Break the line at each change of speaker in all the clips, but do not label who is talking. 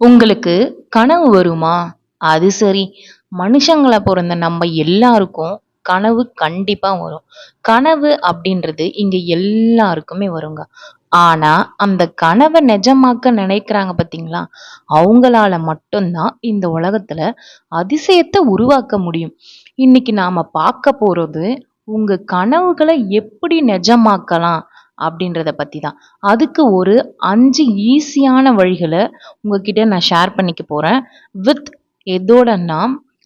உங்களுக்கு கனவு வருமா? அது சரி. மனுஷங்களை பிறந்த நம்ம எல்லாருக்கும் கனவு கண்டிப்பாக வரும். கனவு அப்படின்றது இங்கே எல்லாருக்குமே வருங்க. ஆனால் அந்த கனவை நிஜமாக்க நினைக்கிறாங்க பார்த்தீங்களா அவங்களால மட்டும்தான் இந்த உலகத்தில் அதிசயத்தை உருவாக்க முடியும். இன்னைக்கு நாம் பார்க்க போகிறது உங்கள் கனவுகளை எப்படி நிஜமாக்கலாம்? அப்படின்றத பற்றி தான் அதுக்கு ஒரு அஞ்சு ஈஸியான வழிகளை உங்ககிட்ட நான் ஷேர் பண்ணிக்க போகிறேன் வித் எதோடன்னா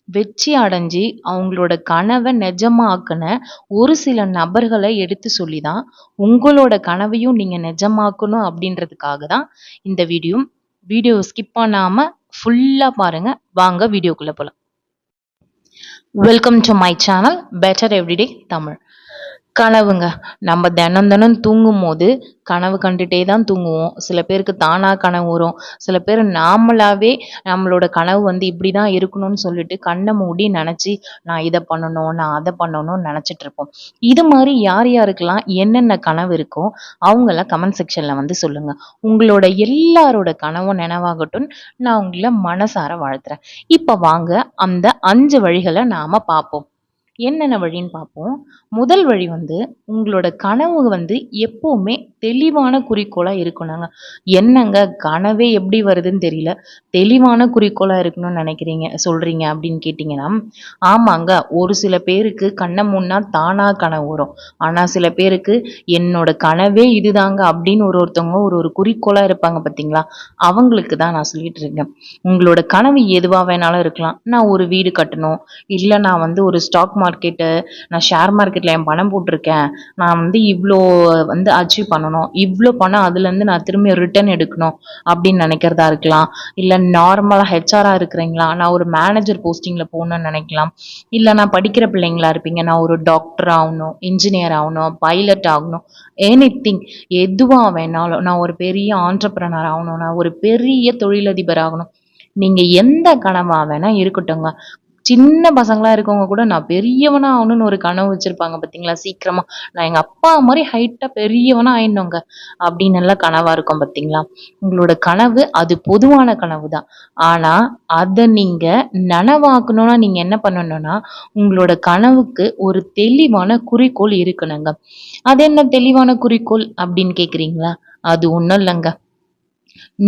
வெற்றி அடைஞ்சி அவங்களோட கனவை நிஜமாக்குன ஒரு சில நபர்களை எடுத்து சொல்லி தான் உங்களோட கனவையும் நீங்கள் நிஜமாக்கணும் அப்படின்றதுக்காக தான் இந்த வீடியோ வீடியோ ஸ்கிப் பண்ணாமல் ஃபுல்லாக பாருங்கள் வாங்க வீடியோக்குள்ளே போகலாம் welcome to my channel better everyday Tamil கனவுங்க. நம்ம தினம் தினம் தூங்கும் போது கனவு கண்டுட்டே தான் தூங்குவோம். சில பேருக்கு தானாக கனவு வரும். சில பேர் நாமளாவே நம்மளோட கனவு வந்து இப்படி தான் இருக்கணும்னு சொல்லிட்டு கண்ணை மூடி நினச்சி நான் இதை பண்ணணும் நான் அதை பண்ணணும்னு நினச்சிட்டு இருப்போம். இது மாதிரி யார் யாருக்கெல்லாம் என்னென்ன கனவு இருக்கோ அவங்களாம் கமெண்ட் செக்ஷனில் வந்து சொல்லுங்கள் உங்களோட எல்லாரோட கனவும் நினைவாகட்டும் நான் உங்களை மனசார வாழ்த்துறேன். இப்போ வாங்க அந்த அஞ்சு வழிகளை நாம் பார்ப்போம். என்னென்ன வழின்னு பார்ப்போம். முதல் வழி வந்து உங்களோட கனவு வந்து எப்போவுமே தெளிவான குறிக்கோளாக இருக்கணுங்க. என்னங்க கனவே எப்படி வருதுன்னு தெரியல. தெளிவான குறிக்கோளாக இருக்கணும்னு நினைக்கிறீங்க சொல்கிறீங்க அப்படின்னு கேட்டிங்கன்னா ஆமாங்க ஒரு சில பேருக்கு கண்ணை முன்னா தானாக கனவு வரும். ஆனால் சில பேருக்கு என்னோட கனவே இதுதாங்க அப்படின்னு ஒரு ஒருத்தவங்க ஒரு ஒரு குறிக்கோளாக இருப்பாங்க பார்த்தீங்களா அவங்களுக்கு தான் நான் சொல்லிட்டு இருக்கேன். உங்களோட கனவு எதுவாக வேணாலும் இருக்கலாம். நான் ஒரு வீடு கட்டணும். இல்லை நான் வந்து ஒரு ஸ்டாக் மார்க்கெட்டு நான் ஷேர் மார்க்கெட்டில் என் பணம் போட்டிருக்கேன். நான் வந்து இவ்வளோ வந்து அச்சீவ் பண்ணணும். இவ்வளோ பணம் அதுலேருந்து நான் திரும்பி ரிட்டர்ன் எடுக்கணும் அப்படின்னு நினைக்கிறதா இருக்கலாம். இல்லை நார்மலாக ஹெச்ஆராக இருக்கிறீங்களா? நான் ஒரு மேனேஜர் போஸ்டிங்கில் போகணும்னு நினைக்கலாம். இல்லை நான் படிக்கிற பிள்ளைங்களா இருப்பீங்க. நான் ஒரு டாக்டர் ஆகணும் இன்ஜினியர் ஆகணும் பைலட் ஆகணும் எனி திங் எதுவாக வேணாலும் நான் ஒரு பெரிய ஆண்டர்பிரனர் ஆகணும். நான் ஒரு பெரிய தொழிலதிபர் ஆகணும். நீங்கள் எந்த கனவாக வேணால் இருக்கட்டுங்க சின்ன பசங்களா இருக்கவங்க கூட நான் பெரியவனா ஆகணும்னு ஒரு கனவு வச்சிருப்பாங்க பார்த்தீங்களா சீக்கிரமா. நான் எங்க அப்பா மாதிரி ஹைட்டா பெரியவனா ஆயிடணுங்க. அப்படின்னு எல்லாம் கனவா இருக்கும் பார்த்தீங்களா உங்களோட கனவு அது பொதுவான கனவு தான் ஆனா அதை நீங்க நனவாக்கணும்னா நீங்க என்ன பண்ணணும்னா உங்களோட கனவுக்கு ஒரு தெளிவான குறிக்கோள் இருக்கணுங்க. அது என்ன தெளிவான குறிக்கோள் அப்படின்னு கேக்குறீங்களா? அது ஒன்றும் இல்லைங்க.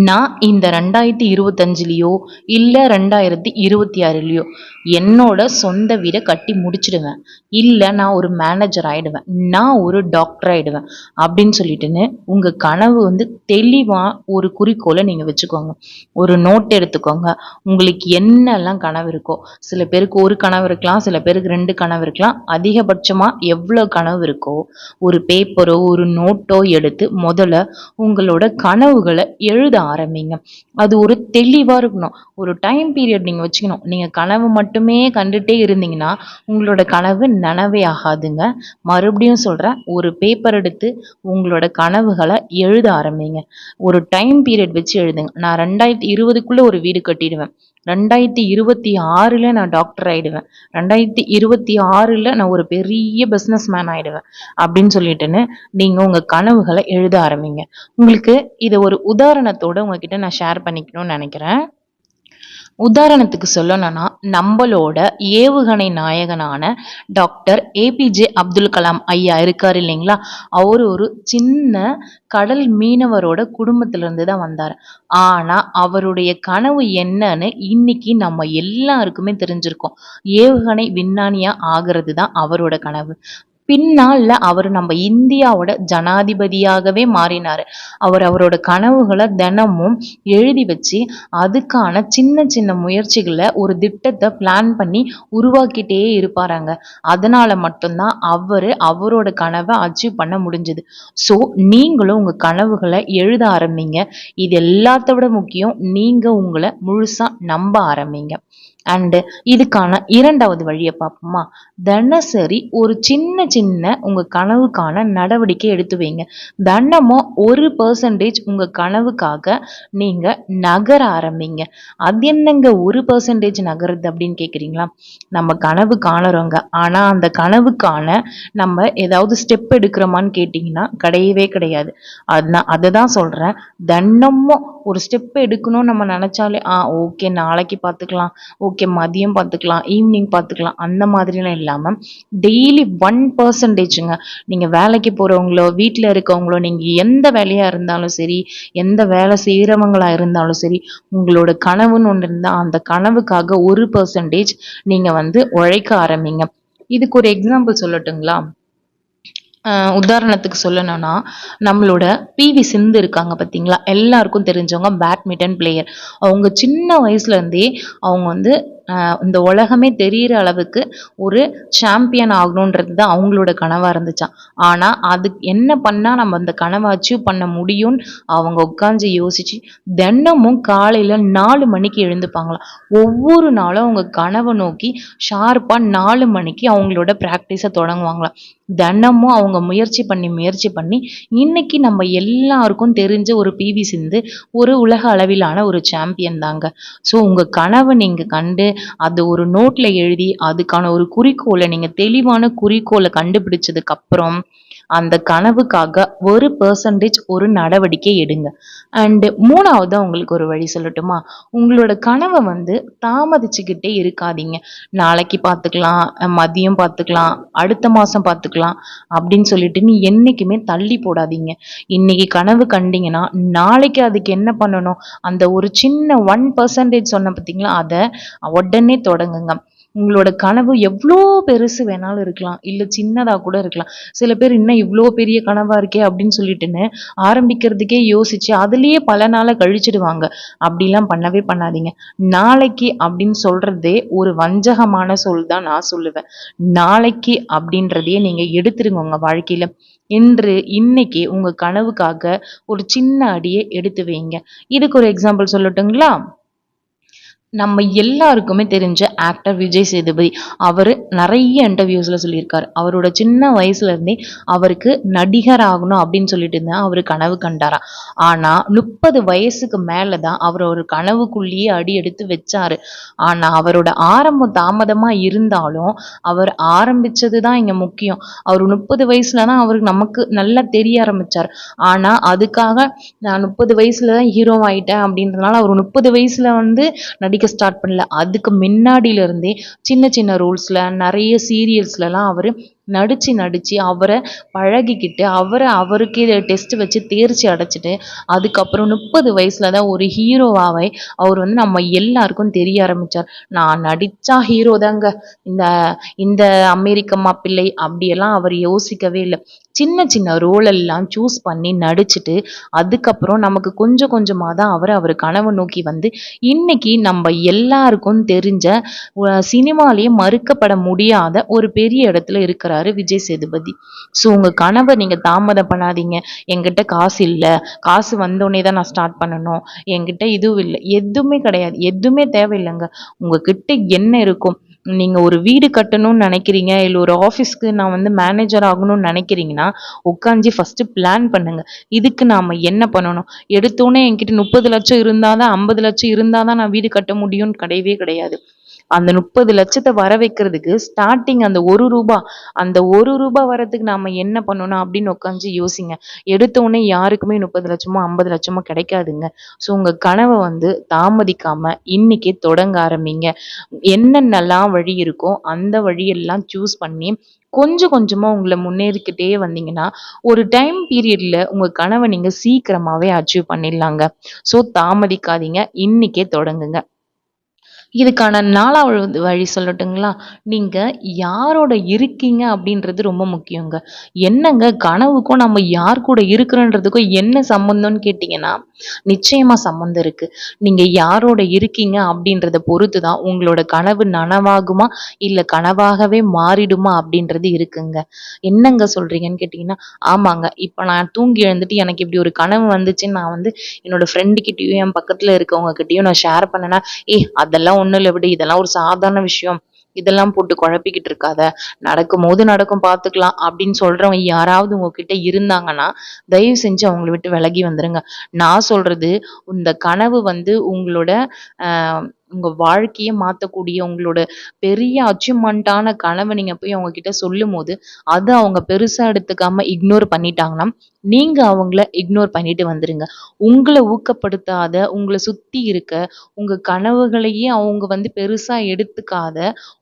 நான் இந்த ரெண்டாயிரத்தி இருபத்தஞ்சிலையோ இல்லை ரெண்டாயிரத்தி இருபத்தி ஆறுலையோ என்னோட சொந்த வீடை கட்டி முடிச்சிடுவேன். இல்லை நான் ஒரு மேனேஜர் ஆகிடுவேன் நான் ஒரு டாக்டர் ஆகிடுவேன் அப்படின்னு சொல்லிட்டுன்னு உங்கள் கனவு வந்து தெளிவாக ஒரு குறிக்கோளை நீங்கள் வச்சுக்கோங்க. ஒரு நோட் எடுத்துக்கோங்க. உங்களுக்கு என்னெல்லாம் கனவு இருக்கோ சில பேருக்கு ஒரு கனவு இருக்கலாம் சில பேருக்கு ரெண்டு கனவு இருக்கலாம். அதிகபட்சமாக எவ்வளோ கனவு இருக்கோ ஒரு பேப்பரோ ஒரு நோட்டோ எடுத்து முதல்ல உங்களோட கனவுகளை எழுத ஆரம்பிங்க. அது ஒரு தெளிவாக இருக்கணும். ஒரு டைம் பீரியட் நீங்கள் வச்சுக்கணும். நீங்கள் கனவு மட்டும் மட்டுமே கண்டுட்டே இருந்தீங்கன்னா உங்களோட கனவு நனவே ஆகாதுங்க. மறுபடியும் சொல்கிறேன் ஒரு பேப்பர் எடுத்து உங்களோட கனவுகளை எழுத ஆரம்பிங்க. ஒரு டைம் பீரியட் வச்சு எழுதுங்க. நான் ரெண்டாயிரத்தி இருபதுக்குள்ளே ஒரு வீடு கட்டிடுவேன். ரெண்டாயிரத்தி இருபத்தி ஆறில் நான் டாக்டர் ஆகிடுவேன் ரெண்டாயிரத்தி இருபத்தி ஆறில் நான் ஒரு பெரிய பிஸ்னஸ் மேன் ஆகிடுவேன் அப்படின்னு சொல்லிட்டுன்னு நீங்கள் உங்கள் கனவுகளை எழுத ஆரம்பிங்க. உங்களுக்கு இதை ஒரு உதாரணத்தோடு உங்ககிட்ட நான் ஷேர் பண்ணிக்கணும்னு நினைக்கிறேன். உதாரணத்துக்கு சொல்லணும்னா நம்மளோட ஏவுகணை நாயகனான டாக்டர் ஏபிஜே அப்துல் கலாம் ஐயா இருக்கார் இல்லைங்களா? அவர் ஒரு சின்ன கடல் மீனவரோட குடும்பத்திலேருந்து தான் வந்தார். ஆனால் அவருடைய கனவு என்னன்னு இன்னைக்கு நம்ம எல்லாருக்குமே தெரிஞ்சிருக்கோம். ஏவுகணை விஞ்ஞானியாக ஆகிறது தான் அவரோட கனவு. பின்னால அவர் நம்ம இந்தியாவோட ஜனாதிபதியாகவே மாறினார். அவர் அவரோட கனவுகளை தினமும் எழுதி வச்சு அதுக்கான சின்ன சின்ன முயற்சிகளை ஒரு திட்டத்தை பிளான் பண்ணி உருவாக்கிட்டே இருப்பாராங்க. அதனால மட்டும்தான் அவர் அவரோட கனவை அச்சீவ் பண்ண முடிஞ்சது. ஸோ நீங்களும் உங்கள் கனவுகளை எழுத ஆரம்பிங்க. இது எல்லாத்த விட முக்கியம் நீங்கள் உங்களை முழுசாக நம்ப ஆரம்பிங்க. அண்டு இதுக்கான இரண்டாவது வழியை பார்ப்போமா? தினசரி ஒரு சின்ன சின்ன உங்கள் கனவுக்கான நடவடிக்கை எடுத்து வைங்க. தினமும் ஒரு பர்சன்டேஜ் உங்கள் கனவுக்காக நீங்கள் நகர ஆரம்பிங்க. அது என்னங்க ஒரு பர்சன்டேஜ் நகருது அப்படின்னு கேட்குறீங்களா நம்ம கனவு காணுறோங்க. ஆனால் அந்த கனவுக்கான நம்ம ஏதாவது ஸ்டெப் எடுக்கிறோமான்னு கேட்டிங்கன்னா கிடையவே கிடையாது. அதுதான் அதை தான் சொல்கிறேன் தினமும் ஒரு ஸ்டெப் எடுக்கணும்னு நம்ம நினச்சாலே ஆ ஓகே நாளைக்கு பார்த்துக்கலாம் ஓகே மதியம் பார்த்துக்கலாம் ஈவினிங் பார்த்துக்கலாம் அந்த மாதிரிலாம் இல்லாமல் டெய்லி ஒன் பர்சன்டேஜுங்க நீங்கள் வேலைக்கு போகிறவங்களோ வீட்டில் இருக்கவங்களோ நீங்கள் எந்த வேலையாக இருந்தாலும் சரி எந்த வேலை செய்கிறவங்களாக இருந்தாலும் சரி உங்களோட கனவுன்னு ஒன்று இருந்தால் அந்த கனவுக்காக ஒரு பர்சன்டேஜ் நீங்கள் வந்து உழைக்க ஆரம்பிங்க. இதுக்கு ஒரு எக்ஸாம்பிள் சொல்லட்டுங்களா? உதாரணத்துக்கு சொல்லணும்னா நம்மளோட பிவி சிந்து இருக்காங்க பார்த்தீங்களா எல்லாருக்கும் தெரிஞ்சவங்க பேட்மிண்டன் பிளேயர் அவங்க சின்ன வயசுலேருந்தே அவங்க வந்து இந்த உலகமே தெரிகிற அளவுக்கு ஒரு சாம்பியன் ஆகணுன்றது தான் அவங்களோட கனவாக இருந்துச்சான் ஆனால் அதுக்கு என்ன பண்ணால் நம்ம அந்த கனவை அச்சீவ் பண்ண முடியும்னு அவங்க உட்காந்து யோசிச்சு தினமும் காலையில் நாலு மணிக்கு எழுந்துப்பாங்களாம். ஒவ்வொரு நாளும் அவங்க கனவை நோக்கி ஷார்ப்பாக நாலு மணிக்கு அவங்களோட ப்ராக்டிஸை தொடங்குவாங்களாம். தினமும் அவங்க முயற்சி பண்ணி முயற்சி பண்ணி இன்னைக்கு நம்ம எல்லாருக்கும் தெரிஞ்ச ஒரு பிவி சிந்து ஒரு உலக அளவிலான ஒரு சாம்பியன் தாங்க. ஸோ உங்கள் கனவை நீங்கள் கண்டு அது ஒரு நோட்டில் எழுதி அதுக்கான ஒரு குறிக்கோளை நீங்கள் தெளிவான குறிக்கோளை கண்டுபிடிச்சதுக்கப்புறம் அந்த கனவுக்காக ஒரு பர்சன்டேஜ் ஒரு நடவடிக்கை எடுங்க. அண்டு மூணாவது உங்களுக்கு ஒரு வழி சொல்லட்டுமா? உங்களோட கனவை வந்து தாமதிச்சுக்கிட்டே இருக்காதீங்க. நாளைக்கு பார்த்துக்கலாம் மதியம் பார்த்துக்கலாம் அடுத்த மாதம் பார்த்துக்கலாம் அப்படின்னு சொல்லிட்டு நீ என்றைக்குமே தள்ளி போடாதீங்க. இன்னைக்கு கனவு கண்டீங்கன்னா நாளைக்கு அதுக்கு என்ன பண்ணணும்? அந்த ஒரு சின்ன ஒன் பர்சன்டேஜ் சொன்ன பார்த்தீங்களா? அதை உடனே தொடங்குங்க. உங்களோட கனவு எவ்வளோ பெருசு வேணாலும் இருக்கலாம். இல்லை சின்னதாக கூட இருக்கலாம். சில பேர் இன்னும் இவ்வளோ பெரிய கனவாக இருக்கே அப்படின்னு சொல்லிட்டுன்னு ஆரம்பிக்கிறதுக்கே யோசிச்சு அதுலேயே பல நாளை கழிச்சிடுவாங்க. அப்படிலாம் பண்ணவே பண்ணாதீங்க. நாளைக்கு அப்படின்னு சொல்கிறதே ஒரு வஞ்சகமான சொல் தான் நான் சொல்லுவேன். நாளைக்கு அப்படின்றதையே நீங்கள் எடுத்துருங்க உங்கள் வாழ்க்கையில். இன்று இன்னைக்கு உங்கள் கனவுக்காக ஒரு சின்ன அடியை எடுத்து வைங்க. இதுக்கு ஒரு எக்ஸாம்பிள் சொல்லட்டுங்களா? நம்ம எல்லாருக்குமே தெரிஞ்ச ஆக்டர் விஜய் சேதுபதி. அவர் நிறைய இன்டர்வியூஸில் சொல்லியிருக்காரு. அவரோட சின்ன வயசுலேருந்தே அவருக்கு நடிகர் ஆகணும் அப்படின்னு சொல்லிட்டு இருந்தா அவர் கனவு கண்டாரா. ஆனால் முப்பது வயசுக்கு மேலே தான் அவர் ஒரு கனவுக்குள்ளேயே அடி எடுத்து வச்சாரு. ஆனால் அவரோட ஆரம்பம் தாமதமாக இருந்தாலும் அவர் ஆரம்பிச்சது தான் இங்கே முக்கியம். அவர் முப்பது வயசுல தான் அவருக்கு நமக்கு நல்லா தெரிய ஆரம்பிச்சார். ஆனால் அதுக்காக நான் முப்பது வயசுல தான் ஹீரோ ஆகிட்டேன் அப்படின்றதுனால அவர் முப்பது வயசுல வந்து நடிக்க ஸ்டார்ட் பண்ணல. அதுக்கு முன்னாடியில இருந்தே சின்ன சின்ன ரோல்ஸில் நிறைய சீரியல்ஸ்லலாம் அவர் நடிச்சு நடிச்சு அவரை பழகிக்கிட்டு அவரை அவருக்கே டெஸ்ட் வச்சு தேர்ச்சி அடைச்சிட்டு அதுக்கப்புறம் முப்பது வயசில் தான் ஒரு ஹீரோவாகவே அவர் வந்து நம்ம எல்லாருக்கும் தெரிய ஆரம்பிச்சார். நான் நடிச்சா ஹீரோ தாங்க. இந்த இந்த அமெரிக்க மாப்பிள்ளை அப்படியெல்லாம் அவர் யோசிக்கவே இல்லை. சின்ன சின்ன ரோலெல்லாம் சூஸ் பண்ணி நடிச்சுட்டு அதுக்கப்புறம் நமக்கு கொஞ்சம் கொஞ்சமாக தான் அவர் அவர் கனவை நோக்கி வந்து இன்னைக்கு நம்ம எல்லாருக்கும் தெரிஞ்ச சினிமாலேயே மறுக்கப்பட முடியாத ஒரு பெரிய இடத்துல இருக்கிறாரு விஜய் சேதுபதி. ஸோ உங்கள் கனவை நீங்கள் தாமதம் பண்ணாதீங்க என்கிட்ட காசு இல்லை. காசு வந்தோடனே தான் நான் ஸ்டார்ட் பண்ணணும். என்கிட்ட இதுவும் இல்லை. எதுவுமே கிடையாது. எதுவுமே தேவையில்லைங்க. உங்ககிட்ட என்ன இருக்கும்? நீங்கள் ஒரு வீடு கட்டணும்னு நினைக்கிறீங்க இல்லை ஒரு ஆஃபீஸ்க்கு நான் வந்து மேனேஜர் ஆகணும்னு நினைக்கிறீங்கன்னா உட்காந்து ஃபஸ்ட்டு பிளான் பண்ணுங்க. இதுக்கு நாம் என்ன பண்ணணும்? எடுத்தோன்னே என்கிட்ட முப்பது லட்சம் இருந்தால் தான் ஐம்பது லட்சம் இருந்தால் தான் நான் வீடு கட்ட முடியும்னு கிடையவே கிடையாது. அந்த முப்பது லட்சத்தை வர வைக்கிறதுக்கு ஸ்டார்டிங் அந்த ஒரு ரூபா அந்த ஒரு ரூபா வரதுக்கு நாம என்ன பண்ணணும் அப்படின்னு உட்காந்து யோசிங்க. எடுத்த உடனே யாருக்குமே முப்பது லட்சமோ ஐம்பது லட்சமோ கிடைக்காதுங்க. ஸோ உங்க கனவை வந்து தாமதிக்காம இன்னைக்கே தொடங்க ஆரம்பிங்க. என்னென்னலாம் வழி இருக்கோ அந்த வழியெல்லாம் சூஸ் பண்ணி கொஞ்சம் கொஞ்சமாக உங்களை முன்னேறிக்கிட்டே வந்தீங்கன்னா ஒரு டைம் பீரியட்ல உங்கள் கனவை நீங்கள் சீக்கிரமாகவே அச்சீவ் பண்ணிடலாங்க. ஸோ தாமதிக்காதீங்க. இன்னைக்கே தொடங்குங்க. இதுக்கான நாலாவது வழி சொல்லட்டுங்களா? நீங்கள் யாரோட இருக்கீங்க அப்படின்றது ரொம்ப முக்கியங்க. என்னங்க கனவுக்கும் நம்ம யார் கூட இருக்கிறோன்றதுக்கும் என்ன சம்மந்தம்னு கேட்டிங்கன்னா நிச்சயமாக சம்மந்தம் இருக்குது நீங்கள் யாரோட இருக்கீங்க அப்படின்றத பொறுத்து தான் உங்களோட கனவு நனவாகுமா? இல்லை கனவாகவே மாறிடுமா அப்படின்றது இருக்குங்க. என்னங்க சொல்கிறீங்கன்னு கேட்டிங்கன்னா ஆமாங்க. இப்போ நான் தூங்கி எழுந்துட்டு எனக்கு இப்படி ஒரு கனவு வந்துச்சுன்னு நான் வந்து என்னோடய ஃப்ரெண்டுக்கிட்டேயும் என் பக்கத்தில் இருக்கவங்கக்கிட்டேயும் நான் ஷேர் பண்ணேன்னா ஏ அதெல்லாம் அதெல்லாம் ஒண்ணும் விடு. இதெல்லாம் ஒரு சாதாரண விஷயம். இதெல்லாம் போட்டு குழப்பிக்கிட்டு இருக்காத. நடக்கும் போது நடக்கும் பார்த்துக்கலாம் அப்படின்னு சொல்றவங்க யாராவது உங்ககிட்ட இருந்தாங்கன்னா தயவு செஞ்சு அவங்கள விட்டு விலகி வந்துருங்க. நான் சொல்றது இந்த கனவு வந்து உங்களோட உங்கள் உங்க வாழ்க்கையை மாத்தக்கூடிய உங்களோட பெரிய அச்சீவ்மெண்ட்டான கனவை நீங்க போய் அவங்க கிட்ட சொல்லும் போது அதை அவங்க பெருசா எடுத்துக்காம இக்னோர் பண்ணிட்டாங்கன்னா நீங்க அவங்கள இக்னோர் பண்ணிட்டு வந்துருங்க. உங்களை ஊக்கப்படுத்தாத உங்களை சுத்தி இருக்க உங்க கனவுகளையே அவங்க வந்து பெருசா எடுத்துக்காத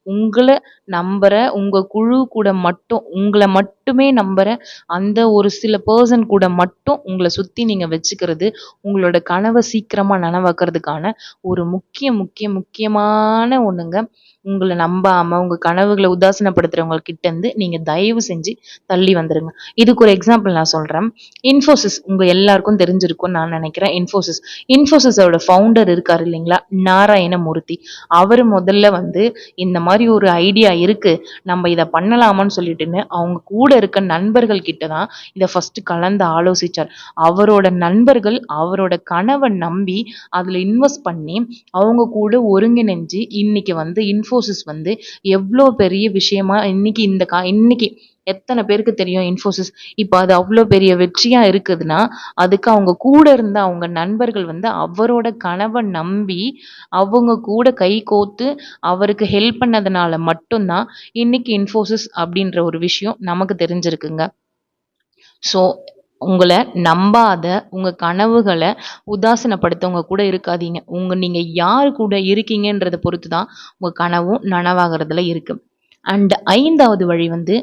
உங்களை நம்புற உங்க குழு கூட மட்டும் உங்களை மட்டும் மட்டுமே நம்புற அந்த ஒரு சில பர்சன் கூட மட்டும் உங்களை சுத்தி நீங்க வச்சுக்கிறது உங்களோட கனவை சீக்கிரமா நனவாக்குறதுக்கான ஒரு முக்கிய முக்கிய முக்கியமான ஒண்ணுங்க. உங்களை நம்பாம உங்க கனவுகளை உதாசீனப்படுத்துறவங்க கிட்ட இருந்து நீங்க தயவு செஞ்சு தள்ளி வந்துருங்க. இதுக்கு ஒரு எக்ஸாம்பிள் நான் சொல்றேன். இன்ஃபோசிஸ் உங்க எல்லாருக்கும் தெரிஞ்சிருக்கும்னு நான் நினைக்கிறேன். இன்ஃபோசிஸ் இன்ஃபோசிஸோட ஃபவுண்டர் இருக்காரு இல்லைங்களா? நாராயணமூர்த்தி. அவர் முதல்ல வந்து இந்த மாதிரி ஒரு ஐடியா இருக்கு. நம்ம இதை பண்ணலாமான்னு சொல்லிட்டுன்னு அவங்க கூட இருக்க நண்பர்கள் கிட்ட தான் இதை ஃபர்ஸ்ட் கலந்து ஆலோசிச்சார். அவரோட நண்பர்கள் அவரோட கனவை நம்பி அதுல இன்வெஸ்ட் பண்ணி அவங்க கூட ஒருங்கிணைஞ்சு இன்னைக்கு வந்து இன்ஃபோசிஸ் வந்து எவ்வளோ பெரிய விஷயமா இன்னைக்கு இந்த கா இன்னைக்கு எத்தனை பேருக்கு தெரியும் இன்ஃபோசிஸ் இப்போ அது அவ்வளோ பெரிய வெற்றியாக இருக்குதுன்னா அதுக்கு அவங்க கூட இருந்த அவங்க நண்பர்கள் வந்து அவரோட கனவை நம்பி அவங்க கூட கை கோத்து அவருக்கு ஹெல்ப் பண்ணதுனால மட்டும்தான் இன்னைக்கு இன்ஃபோசிஸ் அப்படின்ற ஒரு விஷயம் நமக்கு தெரிஞ்சிருக்குங்க. ஸோ உங்களை நம்பாத உங்க கனவுகளை உதாசனப்படுத்தவங்க கூட இருக்காதீங்க. உங்கள் நீங்கள் யார் கூட இருக்கீங்கன்றத பொறுத்து தான் உங்கள் கனவும் நனவாகிறதுல இருக்கு. அண்ட் ஐந்தாவது வழி வந்து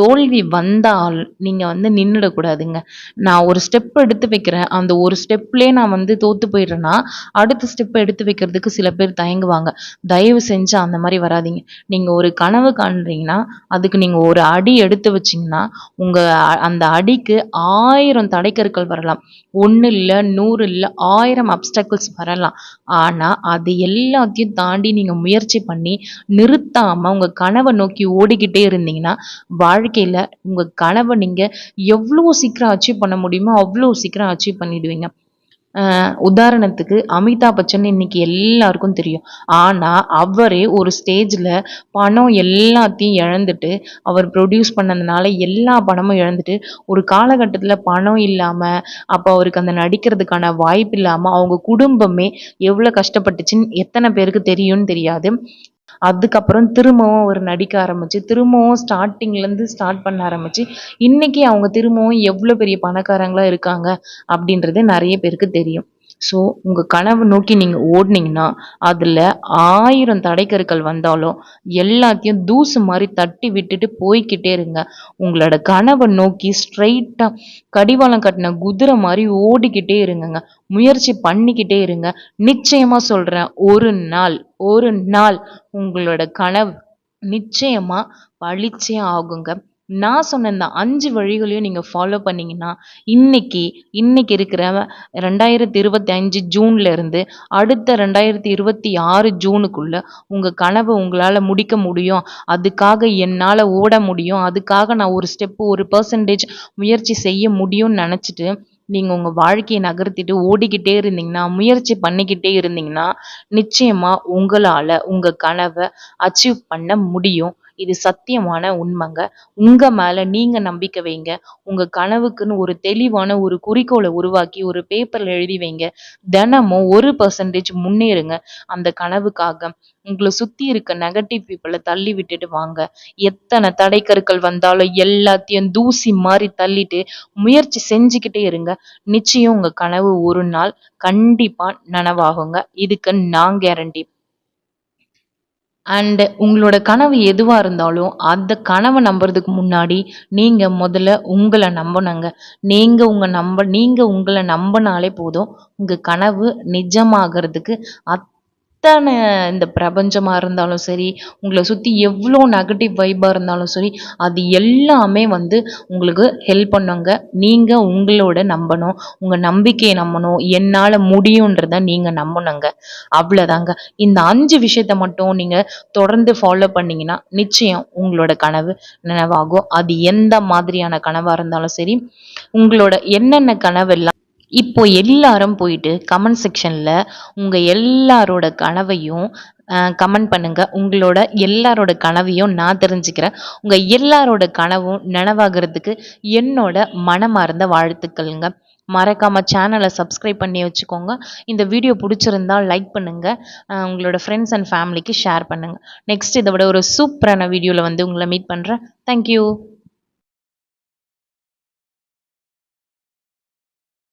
தோல்வி வந்தால் நீங்கள் வந்து நின்றுடக்கூடாதுங்க நான் ஒரு ஸ்டெப் எடுத்து வைக்கிறேன். அந்த ஒரு ஸ்டெப்லேயே நான் வந்து தோற்று போயிடுறேன்னா அடுத்த ஸ்டெப்பை எடுத்து வைக்கிறதுக்கு சில பேர் தயங்குவாங்க. தயவு செஞ்சு அந்த மாதிரி வராதீங்க. நீங்கள் ஒரு கனவு காண்றீங்கன்னா அதுக்கு நீங்கள் ஒரு அடி எடுத்து வச்சிங்கன்னா உங்கள் அந்த அடிக்கு ஆயிரம் தடைக்கற்கள் வரலாம். ஒன்று இல்லை நூறு இல்லை ஆயிரம் அப்டக்கிள்ஸ் வரலாம். ஆனால் அது எல்லாத்தையும் தாண்டி நீங்கள் முயற்சி பண்ணி நிறுத்தாமல் உங்கள் கனவை நோக்கி ஓடிக்கிட்டே இருந்தீங்கன்னா வாழ்க்கையில் உங்கள் கனவை நீங்கள் எவ்வளோ சீக்கிரம் அச்சீவ் பண்ண முடியுமோ அவ்வளோ சீக்கிரம் அச்சீவ் பண்ணிடுவீங்க. உதாரணத்துக்கு அமிதாப் பச்சன் இன்னைக்கு எல்லாருக்கும் தெரியும். ஆனால் அவரே ஒரு ஸ்டேஜில் பணம் எல்லாத்தையும் இழந்துட்டு அவர் ப்ரொடியூஸ் பண்ணதுனால எல்லா பணமும் இழந்துட்டு ஒரு காலகட்டத்தில் பணம் இல்லாமல் அப்போ அவருக்கு அந்த நடிக்கிறதுக்கான வாய்ப்பு இல்லாமல் அவங்க குடும்பமே எவ்வளோ கஷ்டப்பட்டுச்சுன்னு எத்தனை பேருக்கு தெரியும்னு தெரியாது. அதுக்கப்புறம் திரும்பவும் அவர் நடிக்க ஆரம்பிச்சு திரும்பவும் ஸ்டார்டிங்ல இருந்து ஸ்டார்ட் பண்ண ஆரம்பிச்சு இன்னைக்கு அவங்க திரும்பவும் எவ்வளவு பெரிய பணக்காரங்களா இருக்காங்க அப்படின்றது நிறைய பேருக்கு தெரியும். ஸோ உங்கள் கனவை நோக்கி நீங்கள் ஓடுனீங்கன்னா அதில் ஆயிரம் தடைக்கற்கள் வந்தாலும் எல்லாத்தையும் தூசு மாதிரி தட்டி விட்டுட்டு போய்கிட்டே இருங்க. உங்களோட கனவை நோக்கி ஸ்ட்ரைட்டாக கடிவாளம் கட்டின குதிரை மாதிரி ஓடிக்கிட்டே இருங்கங்க. முயற்சி பண்ணிக்கிட்டே இருங்க. நிச்சயமாக சொல்கிறேன் ஒரு நாள் ஒரு நாள் உங்களோட கனவு நிச்சயமாக பளிச்சே ஆகுங்க. நான் சொன்ன இந்த அஞ்சு வழிகளையும் நீங்கள் ஃபாலோ பண்ணிங்கன்னா இன்னைக்கு இன்னைக்கு இருக்கிற ரெண்டாயிரத்தி இருபத்தி அஞ்சு ஜூன்ல இருந்து அடுத்த ரெண்டாயிரத்தி இருபத்தி ஆறு ஜூனுக்குள்ள உங்கள் கனவை உங்களால் முடிக்க முடியும். அதுக்காக என்னால் ஓட முடியும். அதுக்காக நான் ஒரு ஸ்டெப்பு ஒரு பர்சன்டேஜ் முயற்சி செய்ய முடியும்னு நினச்சிட்டு நீங்கள் உங்கள் வாழ்க்கையை நகர்த்திட்டு ஓடிக்கிட்டே இருந்தீங்கன்னா முயற்சி பண்ணிக்கிட்டே இருந்தீங்கன்னா நிச்சயமாக உங்களால் உங்கள் கனவை அச்சீவ் பண்ண முடியும். இது சத்தியமான உண்மைங்க. உங்க மேல நீங்க நம்பிக்கை வைங்க. உங்க கனவுக்குன்னு ஒரு தெளிவான ஒரு குறிக்கோளை உருவாக்கி ஒரு பேப்பர்ல எழுதி வைங்க. தினமும் ஒரு பர்சன்டேஜ் முன்னேறுங்க. அந்த கனவுக்காக உங்களை சுத்தி இருக்க நெகட்டிவ் பீப்புளை தள்ளி விட்டுட்டு வாங்க. எத்தனை தடைக்கற்கள் வந்தாலும் எல்லாத்தையும் தூசி மாதிரி தள்ளிட்டு முயற்சி செஞ்சுக்கிட்டே இருங்க. நிச்சயம் உங்க கனவு ஒரு நாள் கண்டிப்பா நனவாகுங்க. இதுக்கு நான் கேரண்டி அண்ட் உங்களோட கனவு எதுவாக இருந்தாலும் அந்த கனவை நம்புறதுக்கு முன்னாடி நீங்கள் முதல்ல உங்களை நம்பணுங்க. நீங்கள் உங்கள் நம்ப நீங்கள் உங்களை நம்பினாலே போதும். உங்கள் கனவு நிஜமாகிறதுக்கு அத் அத்தனை இந்த பிரபஞ்சமாக இருந்தாலும் சரி உங்களை சுற்றி எவ்வளோ நெகட்டிவ் வைபாக இருந்தாலும் சரி அது எல்லாமே வந்து உங்களுக்கு ஹெல்ப் பண்ணுங்க. நீங்கள் உங்களோட நம்பணும். உங்கள் நம்பிக்கையை நம்பணும். என்னால் முடியுன்றத நீங்கள் நம்பணுங்க. அவ்வளோதாங்க இந்த அஞ்சு விஷயத்த மட்டும் நீங்கள் தொடர்ந்து ஃபாலோ பண்ணிங்கன்னா நிச்சயம் உங்களோட கனவு நினைவாகும். அது எந்த மாதிரியான கனவாக இருந்தாலும் சரி உங்களோட என்னென்ன கனவெல்லாம் இப்போ எல்லாரும் போயிட்டு கமெண்ட் செக்ஷனில் உங்கள் எல்லாரோட கனவையும் கமெண்ட் பண்ணுங்க. உங்களோட எல்லாரோட கனவையும் நான் தெரிஞ்சுக்கிறேன். உங்கள் எல்லாரோட கனவும் நனவாகிறதுக்கு என்னோட மனமார்ந்த வாழ்த்துக்கள்ங்க. மறக்காம சேனலை சப்ஸ்கிரைப் பண்ணி வச்சுக்கோங்க. இந்த வீடியோ பிடிச்சிருந்தா லைக் பண்ணுங்க. உங்களோட ஃப்ரெண்ட்ஸ் அண்ட் ஃபேமிலிக்கு ஷேர் பண்ணுங்க. நெக்ஸ்ட் இதை விட ஒரு சூப்பரான வீடியோவில் வந்து உங்களை மீட் பண்ணுறேன் தேங்க்யூ